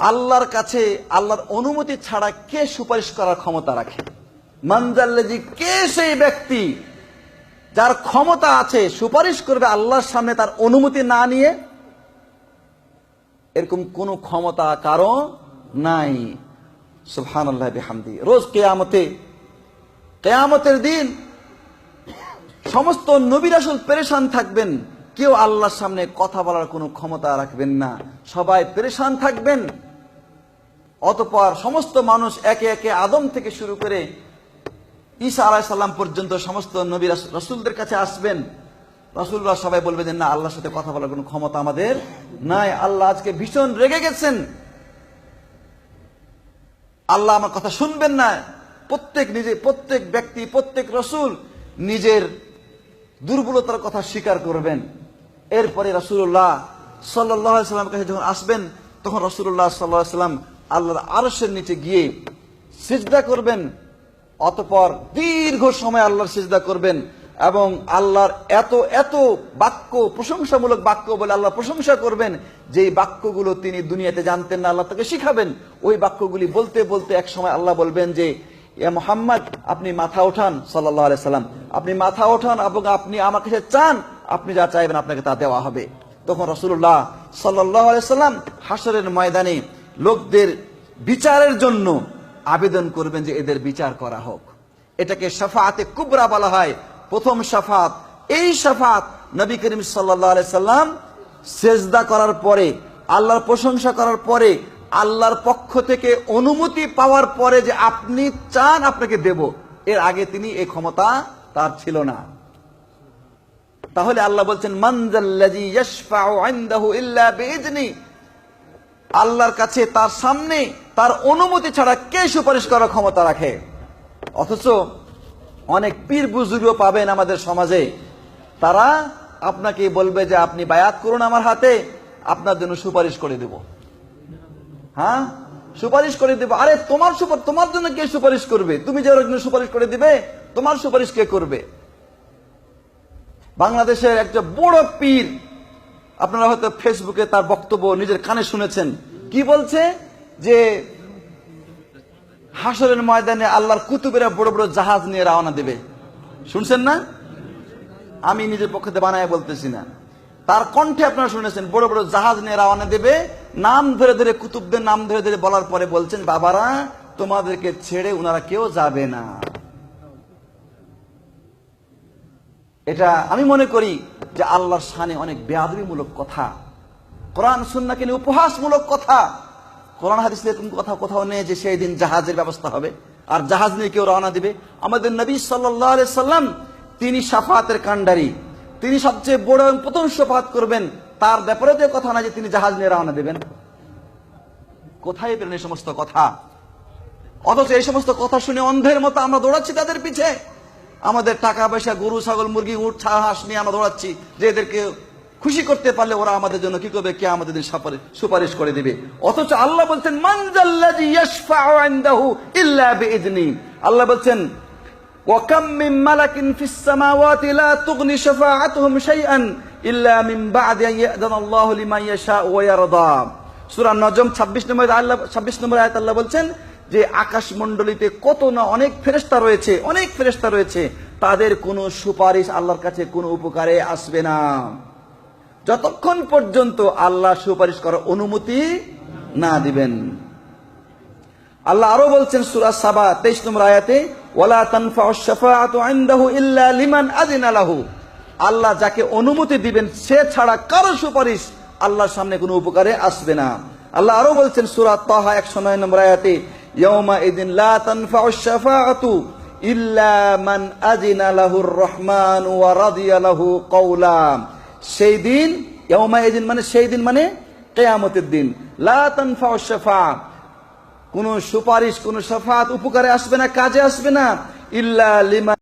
আল্লাহর কাছে, আল্লাহর অনুমতি ছাড়া কে সুপারিশ করার ক্ষমতা রাখে? মানজাল্লাজি কে সেই ব্যক্তি যার ক্ষমতা আছে, সুপারিশ করবে আল্লাহর সামনে তার অনুমতি না নিয়ে? এরকম কোন ক্ষমতা কারও নাই। সুহান আল্লাহ রোজ কেয়ামতে, কেয়ামতের দিন সমস্ত নবী রাসূল পেরেশান থাকবেন। কেউ আল্লাহর সামনে কথা বলার কোনো ক্ষমতা রাখবেন না। সবাই পেরেশান থাকবেন। অতপর সমস্ত মানুষ একে একে আদম থেকে শুরু করে ঈসা আলাহ সাল্লাম পর্যন্ত সমস্ত নবী রাস- রাসূলদের কাছে আসবেন। রসুলরা সবাই বলবে যে, না, আল্লাহর সাথে কথা বলার কোনো ক্ষমতা আমাদের নাই। আল্লাহ আজকে ভীষণ রেগে গেছেন। আল্লাহ আমার কথা শুনবেন না। প্রত্যেক নিজে প্রত্যেক ব্যক্তি, প্রত্যেক রসুল নিজের দুর্বলতার কথা স্বীকার করবেন। এরপরে রসুল্লাহ সাল্লাহ সাল্লামের কাছে যখন আসবেন, তখন রসুল্লাহ সাল্লাহ সাল্লাম আল্লাহর আরসের নিচে গিয়ে সিজদা করবেন। অতপর দীর্ঘ সময় আল্লাহর সিজদা করবেন এবং আল্লাহর এত এত বাক্য, প্রশংসামূলক বাক্য বলে আল্লাহ প্রশংসা করবেন যে বাক্যগুলো তিনি দুনিয়াতে জানতেন না, আল্লাহ তাকে শিখাবেন। ওই বাক্যগুলি বলতে বলতে এক সময় আল্লাহ বলবেন যে ইয়া মোহাম্মদ, আপনি মাথা ওঠান সাল্লাহ সাল্লাম। আপনি মাথা ওঠান এবং আপনি আমার কাছে চান, আপনি যা চাইবেন আপনাকে তা দেওয়া হবে। তখন রসুল্লাহ সাল্লাহ সাল্লাম হাসরের ময়দানে লোকদের বিচারের জন্য আবেদন করবেন যে এদের বিচার করা হোক। এটাকে সাফাতে কুবরা বলা হয়। প্রথম সাফাত এই সাফাত নবী করিম সাল্লাহ সাল্লাম সেজদা করার পরে, আল্লাহর প্রশংসা করার পরে আল্লাহর পক্ষ থেকে অনুমতি পাওয়ার পরে যে আপনি চান আপনাকে দেব, এর আগে তিনি এই ক্ষমতা তার ছিল না। তাহলে আল্লাহ বলছেন আল্লাহর কাছে তার সামনে তার অনুমতি ছাড়া কে সুপারিশ করার ক্ষমতা রাখে? অথচ অনেক পীর বুজুর্গ পাবেন আমাদের সমাজে। তারা আপনাকে বলবে যে, আপনি বায়াত করুন আমার হাতে, আপনার জন্য সুপারিশ করে দেব। হ্যাঁ? সুপারিশ করে দেব। আরে, তোমার সুপার তোমার জন্য কে সুপারিশ করবে? তুমি যে জন্য সুপারিশ করে দিবে, তোমার সুপারিশ কে করবে? বাংলাদেশের একটা বড় পীর, আপনারা হয়তো ফেসবুকে তার বক্তব্য নিজের কানে শুনেছেন। কি বলছে? যে হাসরের ময়দানে আল্লাহর কুতুবেরা বড় বড় জাহাজ নিয়ে রওনা দেবে। শুনছেন না? আমি নিজের পক্ষে বানায় বলতেছি না। তার কণ্ঠে আপনারা শুনেছেন, বড় বড় জাহাজ নিয়ে রওনা দেবে নাম ধরে ধরে, কুতুবদের নাম ধরে ধরে বলার পরে বলছেন, বাবারা, তোমাদেরকে ছেড়ে ওনারা কেউ যাবে না। এটা আমি মনে করি যে আল্লাহর শানে অনেক বেয়াদবিমূলক কথা। কোরআন, সুন্নাকে নিয়ে উপহাসমূলক কথা। কোরআন, হাদিস এরকম কথা কোথাও নেই যে সেই দিন জাহাজের ব্যবস্থা হবে। আর জাহাজ নিয়ে কেউ রওনা দিবে। আমাদের নবী সাল্লাম, তিনি সাফাতের কাণ্ডারি। তিনি সবচেয়ে বড় এবং প্রথম সাফাত করবেন, তার ব্যাপারে তো কথা না যে তিনি জাহাজ নিয়ে রওনা দেবেন। কোথায় পেলেন এই সমস্ত কথা? অথচ এই সমস্ত কথা শুনে অন্ধের মতো আমরা দৌড়াচ্ছি তাদের পিছে। আমাদের টাকা পয়সা গরু, ছাগল, মুরগি উঠ ছা, হাঁস নিয়ে আমরা দৌড়াচ্ছি যে এদেরকে খুশি করতে পারলে ওরা আমাদের জন্য কি করবে? কে আমাদের সুপারিশ- করে দিবে। অথচ আল্লাহ বলছেন মানজাল্লাজি ইয়াশফাউ ইল্লা বিইذনি আল্লাহ বলছেন وكم من ملك في السماوات لا تغني شفاعتهم شيئا إلا من بعد أن يأذن الله لمن يشاء ويرضى সূরা নজম 26 নম্বর আল্লাহ 26 নম্বর আয়াত আল্লাহ বলছেন যে আকাশ মণ্ডলীতে কত না অনেক ফেরেশতা রয়েছে অনেক ফেরেশতা রয়েছে তাদের কোনো সুপারিশ আল্লাহর কাছে কোনো উপকারে আসবে না যতক্ষণ পর্যন্ত আল্লাহ সুপারিশ করার অনুমতি না দিবেন আল্লাহ আরও বলছেন সুরা সাবা 23 নম্বর আয়াতে শাফাআতু ইনদাহু ইল্লা লিমান লাহু। আল্লাহ যাকে অনুমতি দিবেন, সে ছাড়া কারও সুপারিশ আল্লাহর সামনে কোনো উপকারে আসবে না। আল্লাহ আরও বলছেন সূরা তাহা 109 নম্বর আয়াতে, ইয়াউমা ইদিন লা তানফাউ শাফাআতু ইল্লা মান আযিনা লাহুর রহমান ওয়া রাদিয়া লাহু কওলা। সেই দিন, ইয়াউমা ইদিন মানে সেই দিন মানে কিয়ামতের দিন। লা তানফাউ শাফাআত কোন সুপারিশ কোন সাফাত উপকারে আসবে না কাজে আসবে না। ইল্লা লিমা